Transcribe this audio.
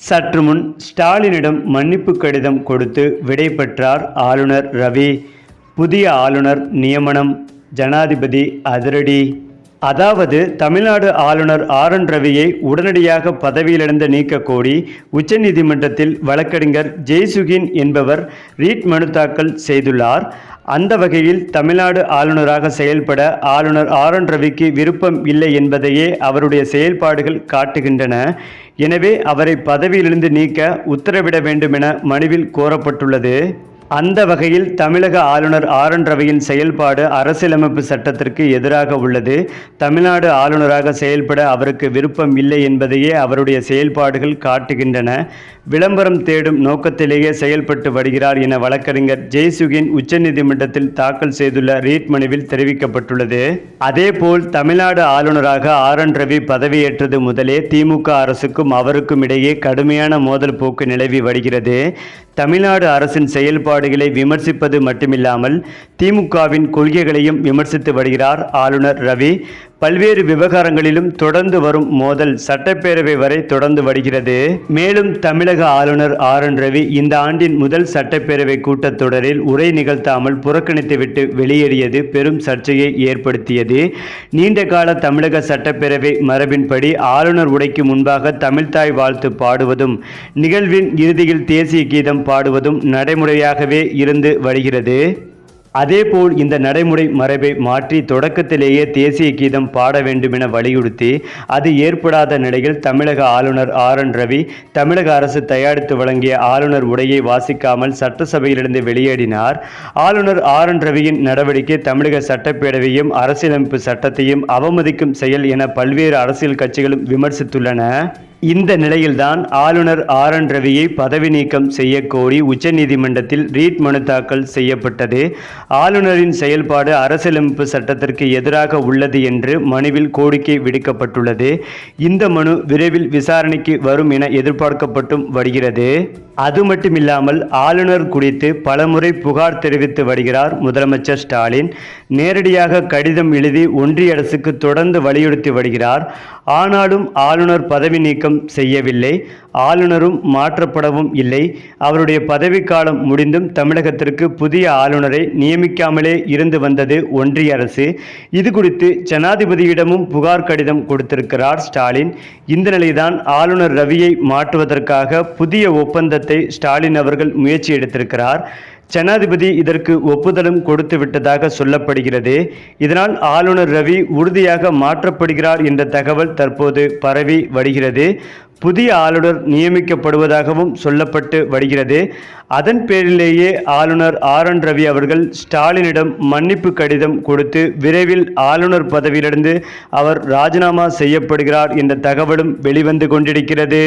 சற்று முன் ஸ்டாலினிடம் மன்னிப்பு கடிதம் கொடுத்து விடை பெற்றார் ஆளுநர் ரவி. புதிய ஆளுநர் நியமனம் ஜனாதிபதி அதிரடி. அதாவது தமிழ்நாடு ஆளுநர் ஆர். என். ரவியை உடனடியாக பதவியிலிருந்து நீக்க கோரி உச்சநீதிமன்றத்தில் வழக்கறிஞர் ஜெய்சுகின் என்பவர் ரீட் மனு தாக்கல் செய்துள்ளார். அந்த வகையில் தமிழ்நாடு ஆளுநராக செயல்பட ஆளுநர் ஆர் என் ரவிக்கு விருப்பம் இல்லை என்பதையே அவருடைய செயல்பாடுகள் காட்டுகின்றன. எனவே அவரை பதவியிலிருந்து நீக்க உத்தரவிட வேண்டுமென மனுவில் கோரப்பட்டுள்ளது. அந்த வகையில் தமிழக ஆளுநர் ஆர் என் ரவியின் செயல்பாடு அரசியலமைப்பு சட்டத்திற்கு எதிராக உள்ளது. தமிழ்நாடு ஆளுநராக செயல்பட அவருக்கு விருப்பம் இல்லை என்பதையே அவருடைய செயல்பாடுகள் காட்டுகின்றன. விளம்பரம் தேடும் நோக்கத்திலேயே செயல்பட்டு வருகிறார் என வழக்கறிஞர் ஜெய்சுகின் உச்சநீதிமன்றத்தில் தாக்கல் செய்துள்ள ரீட் மனுவில் தெரிவிக்கப்பட்டுள்ளது. அதேபோல் தமிழ்நாடு ஆளுநராக ஆர் என் ரவி பதவியேற்றது முதலே திமுக அரசுக்கும் அவருக்கும் இடையே கடுமையான மோதல் போக்கு நிலவி வருகிறது. தமிழ்நாடு அரசின் செயல்பாடுகளை விமர்சிப்பது மட்டுமில்லாமல் திமுகவின் கொள்கைகளையும் விமர்சித்து வருகிறார் ஆளுநர் ரவி. பல்வேறு விவகாரங்களிலும் தொடர்ந்து வரும் மோதல் சட்டப்பேரவை வரை தொடர்ந்து வருகிறது. மேலும் தமிழக ஆளுநர் ஆர் என் ரவி இந்த ஆண்டின் முதல் சட்டப்பேரவை கூட்டத்தொடரில் உரை நிகழ்த்தாமல் புறக்கணித்துவிட்டு வெளியேறியது பெரும் சர்ச்சையை ஏற்படுத்தியது. நீண்ட கால தமிழக சட்டப்பேரவை மரபின்படி ஆளுநர் உடைக்கு முன்பாக தமிழ்தாய் வாழ்த்து பாடுவதும் நிகழ்வின் இறுதியில் தேசிய கீதம் பாடுவதும் நடைமுறையாகவே இருந்து வருகிறது. அதேபோல் இந்த நடைமுறை மரபை மாற்றி தொடக்கத்திலேயே தேசிய கீதம் பாட வேண்டுமென வலியுறுத்தி அது ஏற்படாத நிலையில் தமிழக ஆளுநர் ஆர் என் ரவி தமிழக அரசு தயாரித்து வழங்கிய ஆளுநர் உடையை வாசிக்காமல் சட்டசபையிலிருந்து வெளியேறினார். ஆளுநர் ஆர் என் ரவியின் நடவடிக்கை தமிழக சட்டப்பேரவையும் அரசியலமைப்பு சட்டத்தையும் அவமதிக்கும் செயல் என பல்வேறு அரசியல் கட்சிகளும் விமர்சித்துள்ளன. இந்த நிலையில்தான் ஆளுநர் ஆர் என் ரவியை பதவி நீக்கம் செய்யக்கோரி உச்சநீதிமன்றத்தில் ரீட் மனு தாக்கல் செய்யப்பட்டது. ஆளுநரின் செயல்பாடு அரசியலமைப்பு சட்டத்திற்கு எதிராக உள்ளது என்று மனுவில் கோரிக்கை விடுக்கப்பட்டுள்ளது. இந்த மனு விரைவில் விசாரணைக்கு வரும் என எதிர்பார்க்கப்பட்டும் வருகிறது. அது மட்டுமில்லாமல் ஆளுநர் குறித்து பலமுறை புகார் தெரிவித்து வருகிறார் முதலமைச்சர் ஸ்டாலின். நேரடியாக கடிதம் எழுதி ஒன்றிய அரசுக்கு தொடர்ந்து வலியுறுத்தி வருகிறார். ஆனாலும் ஆளுநர் பதவி நீக்கம் செய்யவில்லை. ஆளுநரும் மாற்றப்படவும் இல்லை. அவருடைய பதவிக்காலம் முடிந்தும் தமிழகத்திற்கு புதிய ஆளுநரை நியமிக்காமலே இருந்து வந்தது ஒன்றிய அரசு. இது குறித்து ஜனாதிபதியிடமும் புகார் கடிதம் கொடுத்திருக்கிறார் ஸ்டாலின். இந்த நிலைதான் ஆளுநர் ரவியை மாற்றுவதற்காக புதிய ஒப்பந்தத்தை ஸ்டாலின் அவர்கள் முயற்சி எடுத்திருக்கிறார். ஜனாதிபதி இதற்கு ஒப்புதலும் கொடுத்து விட்டதாக சொல்லப்படுகிறது. இதனால் ஆளுநர் ரவி உறுதியாக மாற்றப்படுகிறார் என்ற தகவல் தற்போது பரவி வருகிறது. புதிய ஆளுநர் நியமிக்கப்படுவதாகவும் சொல்லப்பட்டு வருகிறது. அதன் பேரிலேயே ஆளுநர் ஆர் என் ரவி அவர்கள் ஸ்டாலினிடம் மன்னிப்பு கடிதம் கொடுத்து விரைவில் ஆளுநர் பதவியிலிருந்து அவர் ராஜினாமா செய்யப்படுகிறார் என்ற தகவலும் வெளிவந்து கொண்டிருக்கிறது.